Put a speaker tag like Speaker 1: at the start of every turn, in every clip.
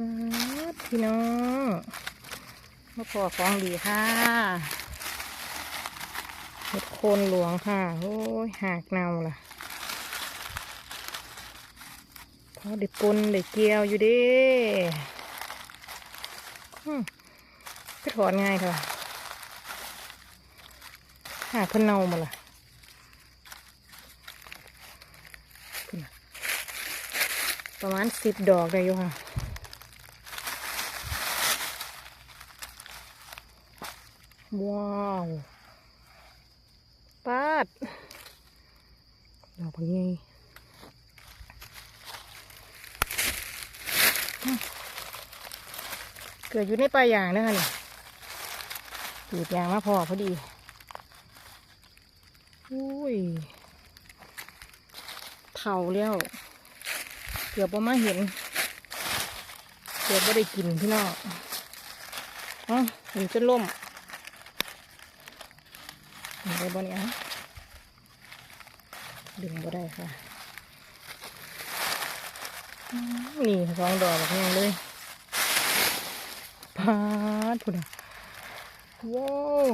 Speaker 1: พี่น้องมาพอของดีค่ะเห็ดโคนหลวงค่ะ โอ้ยหากเนาล่ะพอได้ปนได้เกี่ยวอยู่ดิก็ถอนง่ายเถอะหากเพิ่นเนามาล่ะพุ่นน่ะประมาณสิบดอกได้อยู่ค่ะ ว้าวปาดดอกบางไงเกิดอยู่ในปลายางนะคะนี่กรีดยางมาพอพอดี อุ้ยเผาแล้ว เกือบว่มาเห็น เกือบว่ได้กินพี่น้องอ๋อเห็นจะล่ม ได้บ่เนี่ยดึงบ่ได้ค่ะ นี่สองดอกแบบนี้เลยพาดพุ่นอะว้าว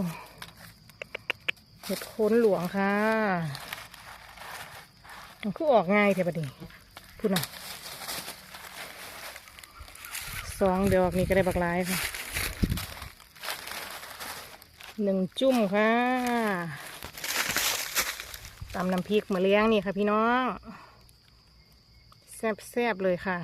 Speaker 1: เห็ดโคนหลวงค่ะมันคือออกง่ายแท้ปะดิพุ่นอะสองดอกนี่ก็ได้บักลายค่ะ หนึ่งจุ่มค่ะตำน้ำพริกมาเลี้ยงนี่ค่ะพี่น้อง แซ่บๆเลยค่ะ